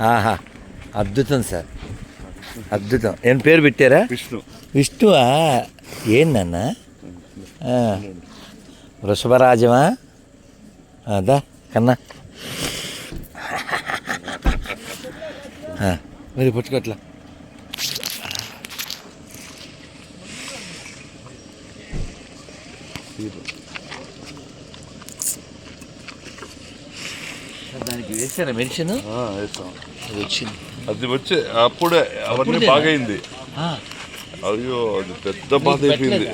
ఆహా అద్భుతం సార్. అద్భుతం. ఏం పేరు పెట్టారా? విష్ణు. విష్ణువా? ఏందన్న వృషభరాజమా? అదా కన్నా. మరి పట్టుకోట్లా దానికి వేసారా మెడిసిన్? వేసాం వచ్చింది. అది వచ్చే అప్పుడే అవన్నీ? బాగైంది. ఆ, అయ్యో అది పెద్ద బాధ అయిపోయింది.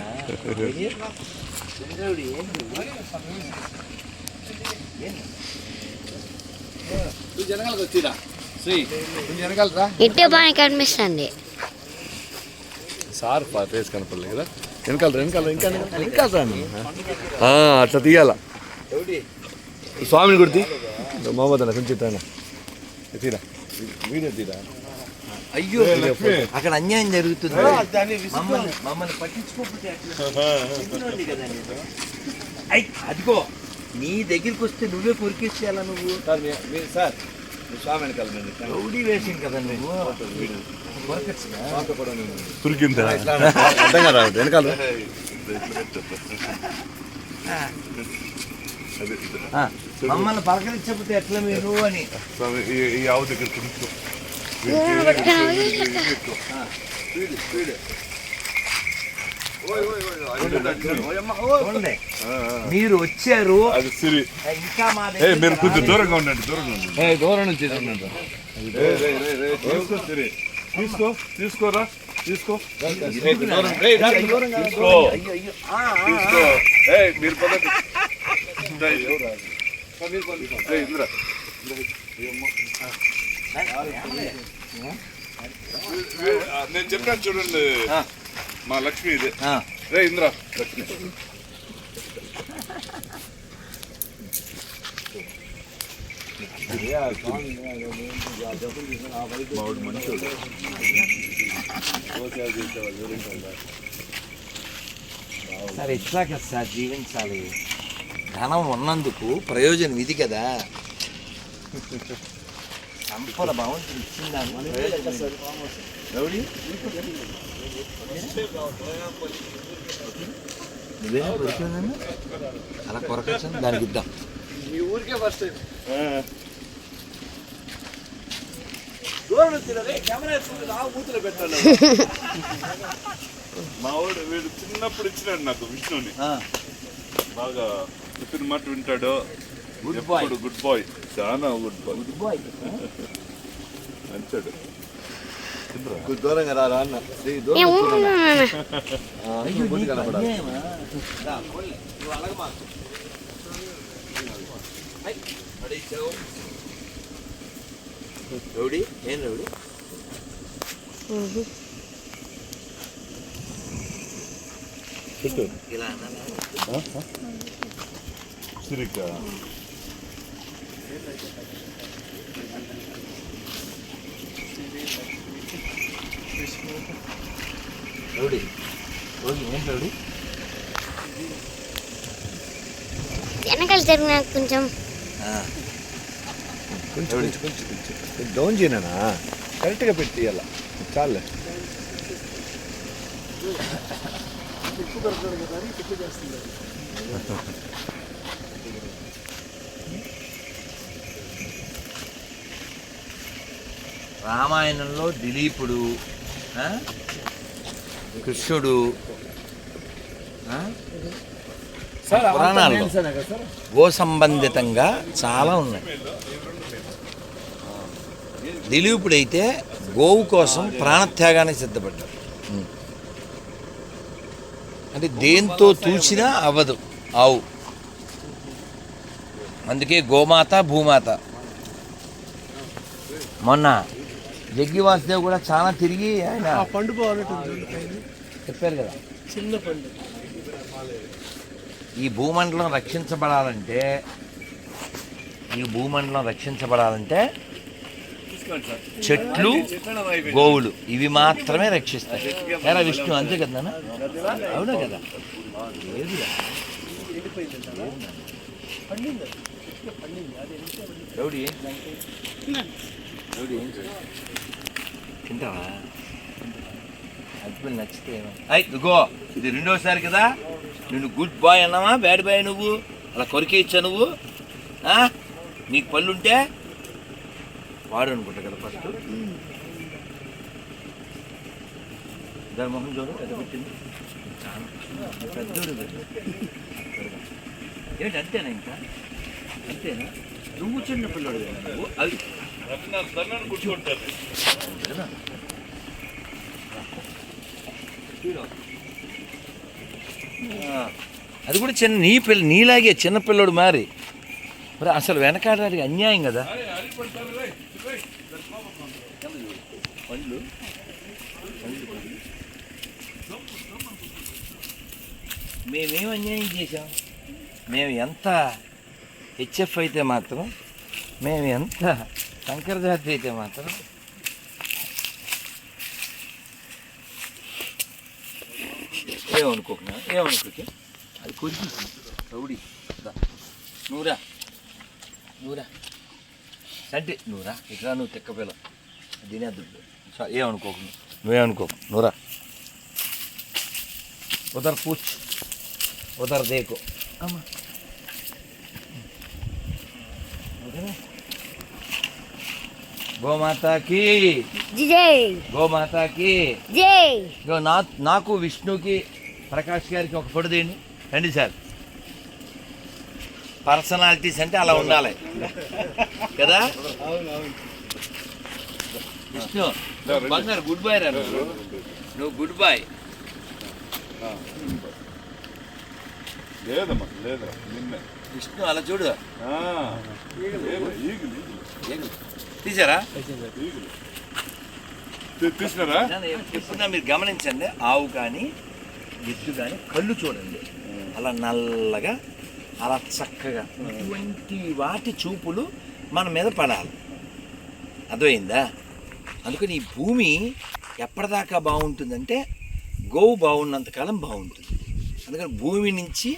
ఇట్టే బాగా కనిపిస్తుంది. సార్ ఫేస్ కనపడలేదు కదా. వెనకాల వెనకాల ఇంకా వెనకాల రాని అట్లా తీయాల? స్వామిని గుర్తి మహమ్మద్ అన్న కొంచెం ఇట్లా తీరా వీడియో తీరా అయ్యో అక్కడ అన్యాయం జరుగుతుంది మమ్మల్ని మమ్మల్ని పట్టించుకోకపోతే అదిగో నీ దగ్గరికి వస్తే నువ్వే కొరికేసేయాలా నువ్వు? సార్ స్వామి వెనకాల రౌడీ కదా నువ్వు మమ్మల్ని పలకరించకపోతే ఎట్లా మీరు అని. ఈ- ఆవు దగ్గర మీరు వచ్చారు. అది సిరి. ఇంకా మీరు కొంచెం దూరంగా ఉండండి దూరంగా ఉండండి. దూరం నుంచి తీసుకో తీసుకోరా తీసుకో. తీసుకో. అయ్యో అయ్యో. ఆ, ఆ, తీసుకో. ఏయ్ మీరు పదండి ఏయ్, ఏయ్, ఇందిరా. వీ- ఆ, నేను చెప్పాను చూడండి. మా లక్ష్మి ఇదే. రే ఇంద్రా. లక్ష్మి. మావాడు మంచోడు సార్ కదా సార్ జీవించాలి. ధనం ఉన్నందుకు ప్రయోజనం ఇది కదా. సంపద భగవంతుడు ఇచ్చిందాన్ని ప్రయోజనం ఇది. రౌడీ? నువ్వేనా కొరికేదన్నా? అలా కొరకొచ్చాను దానికి ఇద్దాం. మా వాడు వీడు చిన్నప్పుడు ఇచ్చినాడు నాకు విష్ణుని. బాగా చెప్పిన మాట వింటాడు. ఎప్పుడు గుడ్ బాయ్ చాలా గుడ్ బాయ్ గుడ్ బాయ్ మంచాడు అన్యాయమా? రా, అడగమాకు. ఐ, పడేసావు. రౌడీ? ఏం రౌడీ? ఇలా సిరిక రౌడీ రౌడీ ఏం రౌడీ వెనకాల జరిగిన కొంచెం. ఆ, కొంచెం కొంచెం కొంచెం కొంచెం. డౌన్ చేయనా కరెక్ట్గా పెట్టి అలా చాలే. రామాయణంలో దిలీపుడు? కృష్ణుడు ఆ? పురాణాల్లో గో సంబంధితంగా చాలా ఉన్నాయి దిలీపుడైతే గోవు కోసం ప్రాణత్యాగానికి సిద్ధపడ్డాడు. అంటే దేంతో తూచినా అవ్వదు ఆవు అందుకే గోమాత భూమాత మొన్న జగ్గి వాసుదేవ్ కూడా చాలా తిరిగి ఆయన పండు చెప్పారు కదా. చిన్న పండు. ఈ భూమండలం రక్షించబడాలంటే ఈ భూమండలం రక్షించబడాలంటే చెట్లు గోవులు ఇవి మాత్రమే రక్షిస్తాయి. ఎరా విష్ణు అంతే కదా? అవునా కదా? లేదురా. తింటావా? హస్బెండ్ నచ్చితే అయ్ ఇదిగో ఇది రెండోసారి కదా. నువ్వు గుడ్ బాయ్ అన్నావా? బ్యాడ్ బాయ్ నువ్వు? అలా కొరికేయచ్చా నువ్వు? నీకు పళ్ళు ఉంటే వాడు అనుకుంటా కదా ఫస్ట్ దాని మొహం చూడు ఎంత పెట్టింది. చాలా పెద్దోడు ఏంటి అంతేనా ఇంకా? అంతేనా? నువ్వు చిన్న పిల్లడు నువ్వు? అది కూర్చుంటారు అది కూడా చిన్న నీ పిల్ల నీలాగే చిన్న పిల్లడు మారి. మరి అసలు వెనకాడడానికి అన్యాయం కదా? పండ్లు. మేమేం అన్యాయం చేశాం? మేము ఎంత హెచ్ఎఫ్ అయితే మాత్రం మేము ఎంత శంకర జాతి అయితే మాత్రం. ఏమనుకోకున్నా ఏమనుకోకే అది కొరికి రౌడీ. నూరా. నూరా. నువ్వురా నూరా. నువ్వురా ఇట్లా నువ్వు తెక్కపిల్ల తినేద్దు సరే ఏమనుకోకు నువ్వు. నువ్వేమనుకోకు నువ్వురా ఉదర్ పూచ్. ఉదర్ దేకు. అమ్మా. ఓకేనా? గోమాతాకి జై. గోమాతాకి జై. ఇగో నా నాకు విష్ణుకి ప్రకాష్ గారికి ఒక ఫోటో తీయండి. రండి సార్. పర్సనాలిటీస్ అంటే అలా ఉండాలి. కదా? విష్ణు బంగారు గుడ్ బాయ్ రా నువ్వు. గుడ్ బాయ్ లేదమ్మా లేదా నిన్నే. విష్ణు అలా చూడు ఈగులు ఈగులు, తీసారా? ఈగులు. తీసినారా? ఎప్పుడన్నా మీరు గమనించండి ఆవు కానీ ఎద్దు కానీ కళ్ళు చూడండి. అలా నల్లగా అలా చక్కగా. ఇటువంటి వాటి చూపులు మన మీద పడాలి. అర్థమైందా? అందుకని ఈ భూమి ఎప్పటిదాకా బాగుంటుందంటే గోవు బాగున్నంతకాలం బాగుంటుంది. అందుకని భూమి నుంచి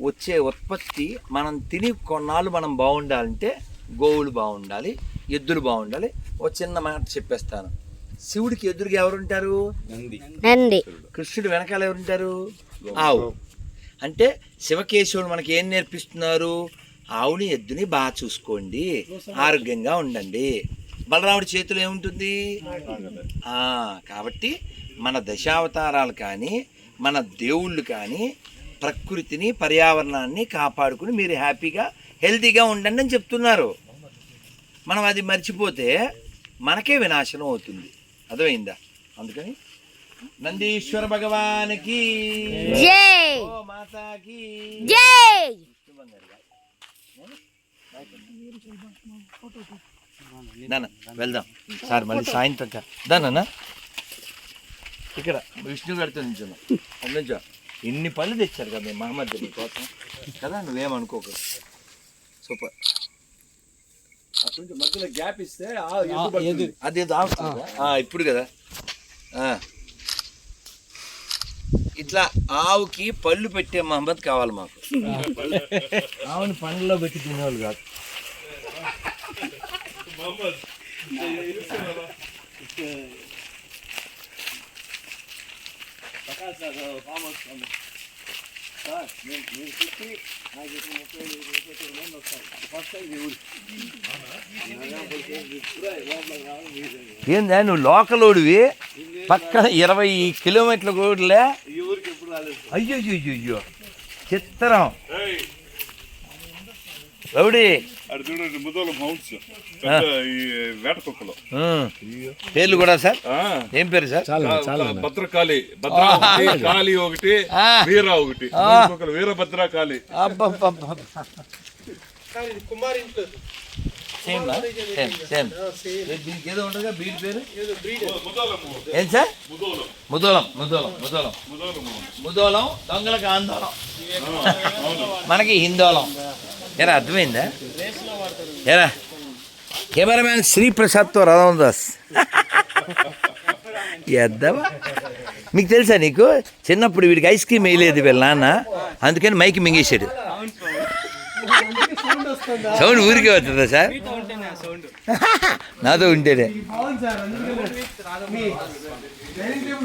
వచ్చే ఉత్పత్తి మనం తిని కొన్నాళ్ళు మనం బాగుండాలంటే గోవులు బాగుండాలి ఎద్దులు బాగుండాలి. ఓ చిన్న మాట చెప్పేస్తాను. శివుడికి ఎదురుగా ఎవరుంటారు? నంది. కృష్ణుడు వెనకాల ఎవరుంటారు? ఆవు. అంటే శివకేశవుడు మనకి ఏం నేర్పిస్తున్నారు? ఆవుని ఎద్దుని బాగా చూసుకోండి. ఆరోగ్యంగా ఉండండి. బలరాముడి చేతిలో ఏముంటుంది? ఆ, కాబట్టి మన దశావతారాలు కానీ మన దేవుళ్ళు కానీ ప్రకృతిని పర్యావరణాన్ని కాపాడుకుని మీరు హ్యాపీగా హెల్తీగా ఉండండి అని చెప్తున్నారు. మనం అది మర్చిపోతే మనకే వినాశనం అవుతుంది. అర్థమైందా? అందుకని నందీశ్వర భగవానికి. మాతాకి. నాన్న వెళ్దాం. సార్ మళ్ళీ సాయంత్రం కా- దా నాన్న. ఇక్కడ విష్ణు గారితో నించున్నాం నుంచో. ఎన్ని పళ్ళు తెచ్చారు కదా మీ మహమ్మద్ నీ కోసం. కదా నువ్వేమనుకోకు. సూపర్. మధ్యలో గ్యాప్ ఇస్తే అది ఏదో? ఆపుతుందా? ఆ, ఇప్పుడు కదా. ఆ. ఇట్లా ఆవుకి పళ్ళు పెట్టే మహమ్మద్ కావాలి మాకు. ఆవుని పండ్లలో పెట్టి తినేవాళ్ళు కాదు. ఏందా నువ్వు లోకల్ ఓడివి పక్కన ఇరవై కిలోమీటర్ల కోడ్లే అయ్యో అయ్యో అయ్యో చిత్రం రౌడీ. అటు చూడండి ముదోల మౌంట్స్ పెద్ద ఈ వేట కుక్కలు. ఉమ్. పేర్లు కూడా సార్? ఏం పేరు సార్? భద్రకాళి. భద్ర ఒకటి, కాళి ఒకటి ఆ. వీర ఒకటి. కుక్కలు వీరభద్ర కాళి అబ్బబ్బబ్బ. కానీ ఇది కుమార్ ఇంట్లో సేమ్ నా? సేమ్ సేమ్ దీనికి ఏదో ఉంటుందిగా బీడ్ పేరు? ఏదో బ్రీడ్ ముదోలము ఏం సార్? ముదోలం ముదోలం ముదోలం ముదోలం దొంగలకు ఆందోళం మనకి హిందోళం. ఎరా అర్థమైందా? ఎరా కెమెరామ్యాన్ శ్రీ ప్రసాద్తో రథం దాస్ ఎద్దవా? మీకు తెలుసా నీకు? చిన్నప్పుడు వీడికి ఐస్ క్రీమ్ వేయలేదు వీళ్ళ నాన్న. అందుకని మైకి మింగేశాడు. సౌండ్ సౌండ్ ఊరికే వస్తుందా సార్? నాతో ఉంటేనే.